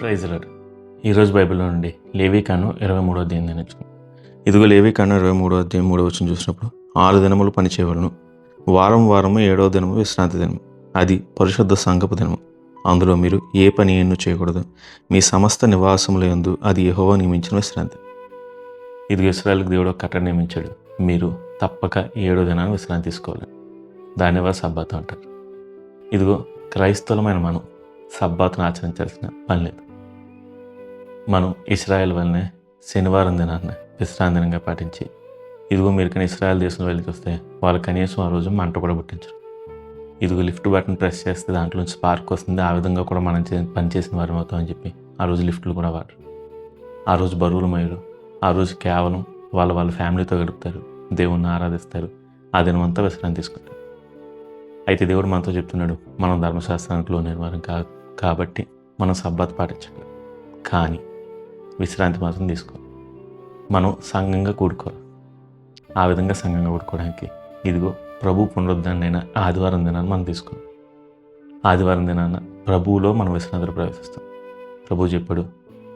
ప్రైజ్లాడు ఈరోజు బైబిల్లో నుండి లేవికాను ఇరవై మూడో అధ్యాయం నేర్చుకున్నాం ఇదిగో లేవికాను ఇరవై మూడో అధ్యాయం మూడో వచ్చిన చూసినప్పుడు ఆరు దినములు పనిచేయవలను. వారం వారము ఏడవ దినము విశ్రాంతి దినము. అది పరిశుద్ధ సంగపు దినము. అందులో మీరు ఏ పని ఎన్ను చేయకూడదు. మీ సమస్త నివాసముల ఎందు అది యహోవా నియమించిన విశ్రాంతి. ఇది ఇస్రాయల్కి దేవుడు కట్ట నియమించాడు. మీరు తప్పక ఏడో దినాన్ని విశ్రాంతి తీసుకోవాలి. దాన్ని వారు అంటారు? ఇదిగో క్రైస్తవులమైన మనం సబ్బాతును ఆచరించాల్సిన పని లేదు. మనం ఇస్రాయల్ వల్లనే శనివారం దినాన్ని విశ్రాంతి దినంగా పాటించి ఇదిగో మీరు కానీ ఇస్రాయల్ దేశంలో వెళ్ళి చూస్తే వాళ్ళు కనీసం ఆ రోజు మంట కూడా పుట్టించరు. ఇదిగో లిఫ్ట్ బటన్ ప్రెస్ చేస్తే దాంట్లో నుంచి స్పార్క్ వస్తుంది ఆ విధంగా కూడా మనం చే- పనిచేసిన వారం అవుతామని చెప్పి ఆ రోజు లిఫ్ట్లు కూడా వాడరు. ఆ రోజు బరువులు మయులు ఆ రోజు కేవలం వాళ్ళ వాళ్ళ ఫ్యామిలీతో గడుపుతారు దేవుణ్ణి ఆరాధిస్తారు ఆ దినమంతా విశ్రాంతి తీసుకుంటారు. అయితే దేవుడు మనతో చెప్తున్నాడు మనం ధర్మశాస్త్రానికి లోని వారం కాదు కాబట్టి మనం సబ్బాత్ పాటించగలం కానీ విశ్రాంతి మాత్రం తీసుకో. మనం సంఘంగా కూడుకోవాలి. ఆ విధంగా సంఘంగా కూడుకోవడానికి ఇదిగో ప్రభు పునరుద్ధరణైన ఆదివారం దినాన్ని మనం తీసుకున్నాం. ఆదివారం దినాన ప్రభువులో మనం విశ్రాంతిలో ప్రవేశిస్తాం. ప్రభు చెప్పాడు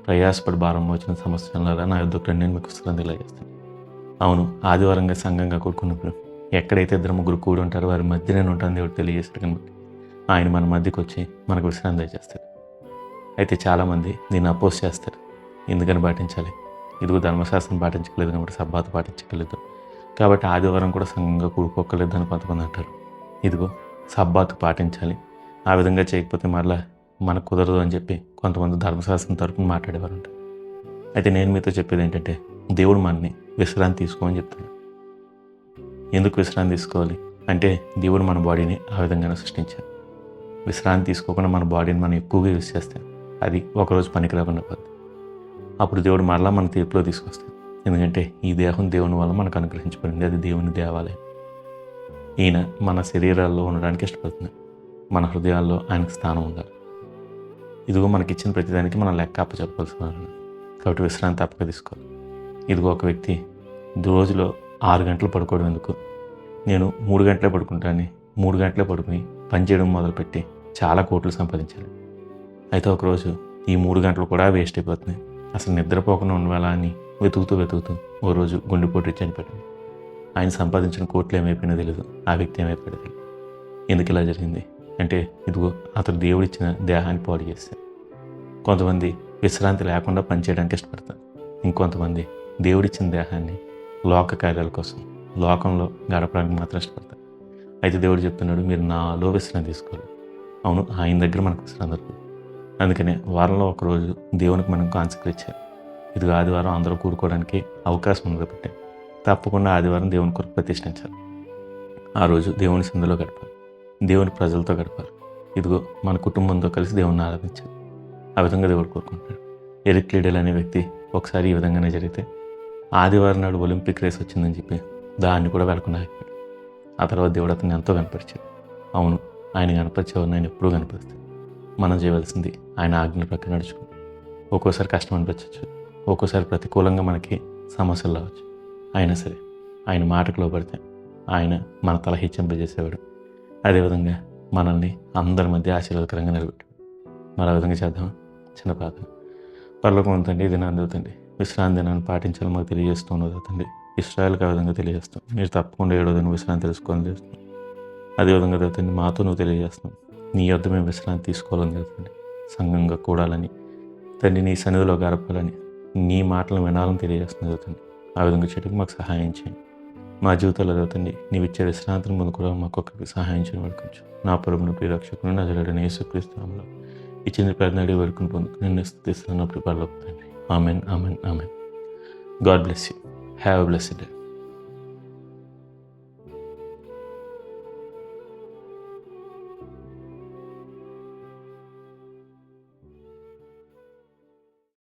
ప్రయాసపడి భారం వచ్చిన సమస్యల నా యుద్ధకు నేను మీకు విశ్రాంతి చేస్తాను అవును ఆదివారంగా సంఘంగా కూడుకున్నప్పుడు ఎక్కడైతే ఇద్దరు ముగ్గురు కూడి ఉంటారో వారి మధ్య నేను ఉంటాను దేవుడు తెలియజేస్తాడు కనుక ఆయన మన మధ్యకి వచ్చి మనకు విశ్రాంతి చేస్తారు అయితే చాలామంది దీన్ని అపోజ్ చేస్తారు. ఎందుకని పాటించాలి? ఇదిగో ధర్మశాస్త్రం పాటించగలేదు కాబట్టి సబ్బాత్ పాటించగలేదు కాబట్టి ఆదివారం కూడా సంఘంగా కూడుకోకలేదు అని కొంతమంది అంటారు. ఇదిగో సబ్బాత్ పాటించాలి. ఆ విధంగా చేయకపోతే మరలా మనకు కుదరదు అని చెప్పి కొంతమంది ధర్మశాస్త్రం తరపున మాట్లాడేవారు ఉంటారు అయితే నేను మీతో చెప్పేది ఏంటంటే దేవుడు మనని విశ్రాంతి తీసుకోమని చెప్తాడు ఎందుకు విశ్రాంతి తీసుకోవాలి? అంటే దేవుడు మన బాడీని ఆ విధంగానే సృష్టించాడు. విశ్రాంతి తీసుకోకుండా మన బాడీని మనం ఎక్కువగా యూజ్ చేస్తాం. అది ఒకరోజు పనికి రాకుండా పోతుంది అప్పుడు దేవుడు మరలా మన తీర్పులో తీసుకొస్తాడు. ఎందుకంటే ఈ దేహం దేవుని వల్ల మనకు అనుగ్రహించబడింది. అది దేవుని దేవాలయం. ఈయన మన శరీరాల్లో ఉండడానికి ఇష్టపడుతున్నాడు మన హృదయాల్లో ఆయనకు స్థానం ఉండాలి. ఇదిగో మనకి ఇచ్చిన ప్రతిదానికి మనం లెక్క అప్పచెప్పాల్సిన కాబట్టి విశ్రాంతి తప్పక తీసుకోవాలి. ఇదిగో ఒక వ్యక్తి రోజులో ఆరు గంటలు పడుకోవడం ఎందుకు? నేను మూడు గంటలే పడుకుంటాను మూడు గంటలే పడుకుని పని చేయడం మొదలుపెట్టి చాలా కోట్లు సంపాదించాలి. అయితే ఒకరోజు ఈ మూడు గంటలు కూడా వేస్ట్ అయిపోతున్నాయి. అసలు నిద్రపోకుండా ఉండవాలా అని వెతుకుతూ వెతుకుతూ ఓ రోజు గుండెపోటు చనిపోయింది ఆయన సంపాదించిన కోట్లు ఏమైపోయినా తెలియదు ఆ వ్యక్తి ఏమైపోయాడో? తెలియదు ఎందుకు ఇలా జరిగింది? అంటే ఇదిగో అతడు దేవుడిచ్చిన దేహాన్ని పాడు చేస్తాడు కొంతమంది విశ్రాంతి లేకుండా పనిచేయడానికి ఇష్టపడతారు. ఇంకొంతమంది దేవుడిచ్చిన దేహాన్ని లోక కార్యాల కోసం లోకంలో గడపడానికి మాత్రం ఇష్టపడతారు. అయితే దేవుడు చెప్తున్నాడు మీరు నాలో విశ్రాంతి తీసుకోవాలి అవును ఆయన దగ్గర మనకు విశ్రాంతి దొరుకుతుంది. అందుకనే వారంలో ఒకరోజు దేవునికి మనం కాన్సక్రేట్ చేయాలి. ఇది ఆదివారం అందరూ కూడుకోవడానికి అవకాశం ఉంది కాబట్టి తప్పకుండా ఆదివారం దేవుని కొరకు ప్రతిష్ఠించాలి. ఆ రోజు దేవుని సందులో గడపాలి. దేవుని ప్రజలతో గడపాలి. ఇదిగో మన కుటుంబంతో కలిసి దేవుని ఆరాధించాలి. ఆ విధంగా దేవుడు కోరుకుంటున్నాడు. ఎరిక్ లీడల్ అనే వ్యక్తి ఒకసారి ఈ విధంగానే జరిగితే ఆదివారం నాడు ఒలింపిక్ రేస్ వచ్చిందని చెప్పి దాన్ని కూడా వెళ్ళకుండా అయిపోయాడు ఆ తర్వాత దేవుడు అతన్ని ఎంతో కనపరిచాడు. అవును ఆయన కనపరిచేవారు ఆయన ఎప్పుడూ కనపరుస్తాడు మనం చేయవలసింది ఆయన ఆజ్ఞ ప్రక్క నడుచుకుని ఒక్కోసారి కష్టం అనిపించవచ్చు. ఒక్కోసారి ప్రతికూలంగా మనకి సమస్యలు రావచ్చు. అయినా సరే ఆయన మాటకు లోపడితే ఆయన మన తల హెచ్చింపజేసేవాడు అదేవిధంగా మనల్ని అందరి మధ్య ఆశీర్వాదకరంగా నిలబెట్టాడు మరి ఆ విధంగా చేద్దాం చిన్న ప్రార్థన. పర్లోకం ఉందండి ఇది నా అందుతుంది విశ్రాంతి దినాన్ని పాటించాలి మాకు తెలియజేస్తూ ఉన్నది అవుతుంది ఇస్రాయల్కి ఆ విధంగా తెలియజేస్తాం. మీరు తప్పకుండా ఏడో విశ్రాంతి తెలుసుకోవాలని చేస్తున్నాం. అదేవిధంగా అవుతుంది మాతో నువ్వు తెలియజేస్తున్నావు. నీ యొద్ద మేము విశ్రాంతి తీసుకోవాలని జరుగుతుంది. సంఘంగా కూడాలని తండ్రి నీ సన్నిధిలో గడపాలని నీ మాటలు వినాలని తెలియజేస్తుంది జరుగుతుంది. ఆ విధంగా చెట్టుకు మాకు సహాయం చేయండి. మా జీవితాల్లో జరుగుతుంది నీవు ఇచ్చే విశ్రాంతిని ముందు కూడా మాకు ఒక్కరికి సహాయం చేయడం వరకు నా పరుపును ప్రియరక్షకుడు నా జరుడని యేసుక్రీస్తునామలో ఇచ్చిన ప్రజ్ఞడి వేడుకుని పొందుకు నిన్ను స్థితిస్తున్నప్పుడు పర్లోపుతండి amen amen amen. God bless you. Have blessed day.